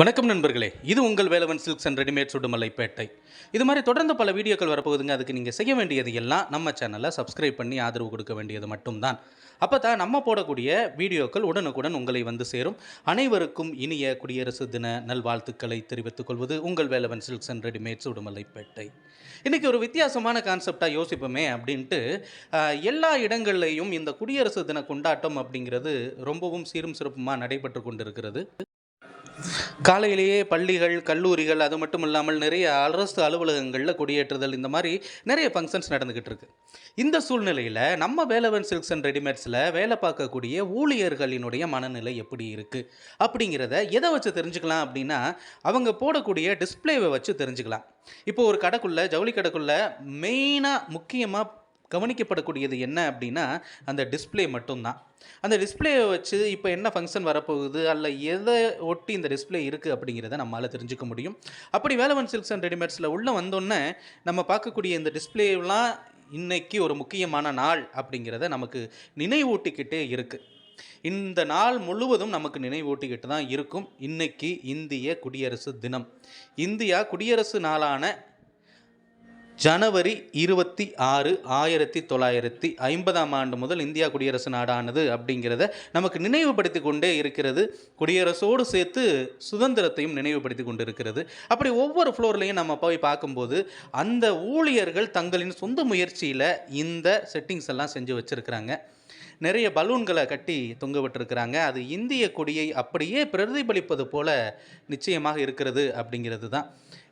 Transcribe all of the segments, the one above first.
வணக்கம் நண்பர்களே. இது உங்கள் Velavan silks and readymade Udumalaipettai. இது மாதிரி தொடர்ந்து பல வீடியோக்கள் வரப்போகுதுங்க. அதுக்கு நீங்கள் செய்ய வேண்டியது எல்லாம் நம்ம சேனலை சப்ஸ்கிரைப் பண்ணி ஆதரவு கொடுக்க வேண்டியது மட்டும்தான். அப்போ தான் நம்ம போடக்கூடிய வீடியோக்கள் உடனுக்குடன் உங்களை வந்து சேரும். அனைவருக்கும் இனிய குடியரசு தின நல்வாழ்த்துக்களை தெரிவித்துக் கொள்வது உங்கள் Velavan silks and readymade Udumalaipettai. இன்றைக்கி ஒரு வித்தியாசமான கான்செப்டாக யோசிப்போமே அப்படின்ட்டு எல்லா இடங்கள்லையும் இந்த குடியரசு தின கொண்டாட்டம் அப்படிங்கிறது ரொம்பவும் சீரும் சிறப்புமாக நடைபெற்று கொண்டிருக்கிறது. காலையிலேயே பள்ளிகள் கல்லூரிகள் அது மட்டும் இல்லாமல் நிறைய அரசு அலுவலகங்களில் கொடியேற்றுதல் இந்த மாதிரி நிறைய ஃபங்க்ஷன்ஸ் நடந்துக்கிட்டு இருக்கு. இந்த சூழ்நிலையில் நம்ம வேலவன் சில்க்ஸ் அண்ட் ரெடிமேட்ஸில் வேலை பார்க்கக்கூடிய ஊழியர்களினுடைய மனநிலை எப்படி இருக்குது அப்படிங்கிறத எதை வச்சு தெரிஞ்சுக்கலாம் அப்படின்னா அவங்க போடக்கூடிய டிஸ்ப்ளேவை வச்சு தெரிஞ்சுக்கலாம். இப்போ ஒரு கடைக்குள்ளே ஜவுளி கடைக்குள்ளே மெயினாக முக்கியமாக கவனிக்கப்படக்கூடியது என்ன அப்படின்னா அந்த டிஸ்ப்ளே மட்டும்தான். அந்த டிஸ்பிளேயை வச்சு இப்போ என்ன ஃபங்க்ஷன் வரப்போகுது? அல்ல எதை ஒட்டி இந்த டிஸ்பிளே இருக்குது அப்படிங்கிறத நம்மளால் தெரிஞ்சுக்க முடியும். அப்படி வேலவன் சில்க்ஸ் அண்ட் ரெடிமேட்ஸில் உள்ளே வந்தோன்னே நம்ம பார்க்கக்கூடிய இந்த டிஸ்பிளேலாம் இன்றைக்கி ஒரு முக்கியமான நாள் அப்படிங்கிறத நமக்கு நினைவூட்டிக்கிட்டே இருக்குது இந்த நாள் முழுவதும் நமக்கு நினைவூட்டிக்கிட்டு தான் இருக்கும். இன்னைக்கு இந்திய குடியரசு தினம். இந்தியா குடியரசு நாளான ஜனவரி இருபத்தி ஆறு ஆயிரத்தி தொள்ளாயிரத்தி ஐம்பதாம் ஆண்டு முதல் இந்தியா குடியரசு நாடானது அப்படிங்கிறத நமக்கு நினைவுபடுத்தி கொண்டே இருக்கிறது. குடியரசோடு சேர்த்து சுதந்திரத்தையும் நினைவுபடுத்தி கொண்டு இருக்கிறது அப்படி ஒவ்வொரு ஃப்ளோர்லையும் நம்ம போய் பார்க்கும்போது அந்த ஊழியர்கள் தங்களின் சொந்த முயற்சியில் இந்த செட்டிங்ஸ் எல்லாம் செஞ்சு வச்சுருக்கிறாங்க. நிறைய பலூன்களை கட்டி தொங்க விட்டுருக்கிறாங்க அது இந்திய கொடியை அப்படியே பிரதிபலிப்பது போல நிச்சயமாக இருக்கிறது அப்படிங்கிறது தான்.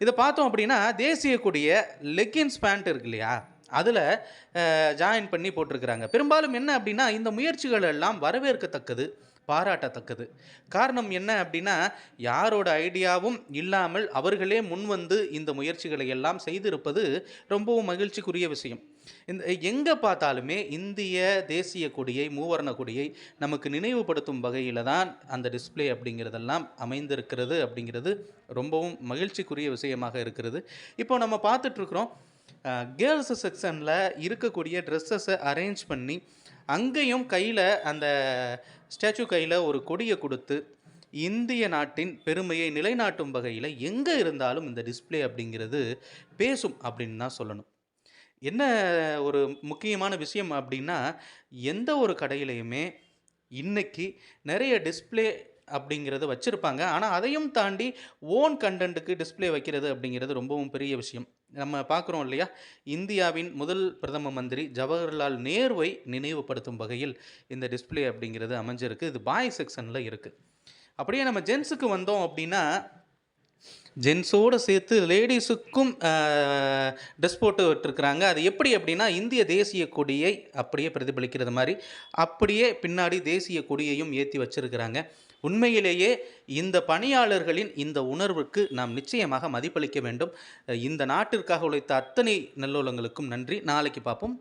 இதை பார்த்தோம் அப்படின்னா தேசிய கொடியை லெக்கின்ஸ் பேண்ட் இருக்கு இல்லையா? அதில் ஜாயின் பண்ணி போட்டிருக்கிறாங்க. பெரும்பாலும் என்ன அப்படின்னா இந்த முயற்சிகள் எல்லாம் வரவேற்கத்தக்கது பாராட்டத்தக்கது. காரணம் என்ன அப்படின்னா யாரோட ஐடியாவும் இல்லாமல் அவர்களே முன்வந்து இந்த முயற்சிகளை எல்லாம் செய்திருப்பது ரொம்பவும் மகிழ்ச்சிக்குரிய விஷயம். இந்த எங்கே பார்த்தாலுமே இந்திய தேசிய கொடியை மூவர்ண கொடியை நமக்கு நினைவுபடுத்தும் வகையில் தான் அந்த டிஸ்பிளே அப்படிங்கிறதெல்லாம் அமைந்திருக்கிறது அப்படிங்கிறது ரொம்பவும் மகிழ்ச்சிக்குரிய விஷயமாக இருக்கிறது. இப்போ நம்ம பார்த்துட்ருக்குறோம் கேர்ள்ஸ் செக்ஷனில் இருக்கக்கூடிய ட்ரெஸ்ஸஸை அரேஞ்ச் பண்ணி அங்கேயும் கையில் அந்த ஸ்டாச்சு கையில் ஒரு கொடியை கொடுத்து இந்திய நாட்டின் பெருமையை நிலைநாட்டும் வகையில் எங்கே இருந்தாலும் இந்த டிஸ்ப்ளே அப்படிங்கிறது பேசும் அப்படின்னு தான் சொல்லணும். என்ன ஒரு முக்கியமான விஷயம் அப்படின்னா எந்த ஒரு கடையிலையுமே இன்றைக்கி நிறைய டிஸ்ப்ளே அப்படிங்கிறத வச்சுருப்பாங்க. ஆனால் அதையும் தாண்டி ஓன் கண்டென்ட்டுக்கு டிஸ்ப்ளே வைக்கிறது அப்படிங்கிறது ரொம்பவும் பெரிய விஷயம். நம்ம பார்க்குறோம் இல்லையா? இந்தியாவின் முதல் பிரதம மந்திரி ஜவஹர்லால் நேருவை நினைவுபடுத்தும் வகையில் இந்த டிஸ்ப்ளே அப்படிங்கிறது அமைஞ்சிருக்கு. இது பாய் செக்ஷனில் இருக்குது அப்படியே நம்ம ஜென்ஸுக்கு வந்தோம் அப்படின்னா ஜென்ஸோடு சேர்த்து லேடிஸுக்கும் ட்ரெஸ் போட்டு விட்டுருக்குறாங்க. அது எப்படி அப்படின்னா இந்திய தேசிய கொடியை அப்படியே பிரதிபலிக்கிறது மாதிரி அப்படியே பின்னாடி தேசிய கொடியையும் ஏற்றி வச்சிருக்கிறாங்க. உண்மையிலேயே இந்த பணியாளர்களின் இந்த உணர்வுக்கு நாம் நிச்சயமாக மதிப்பளிக்க வேண்டும். இந்த நாட்டிற்காக உழைத்த அத்தனை நல்லுள்ளங்களுக்கும் நன்றி. நாளைக்கு பார்ப்போம்.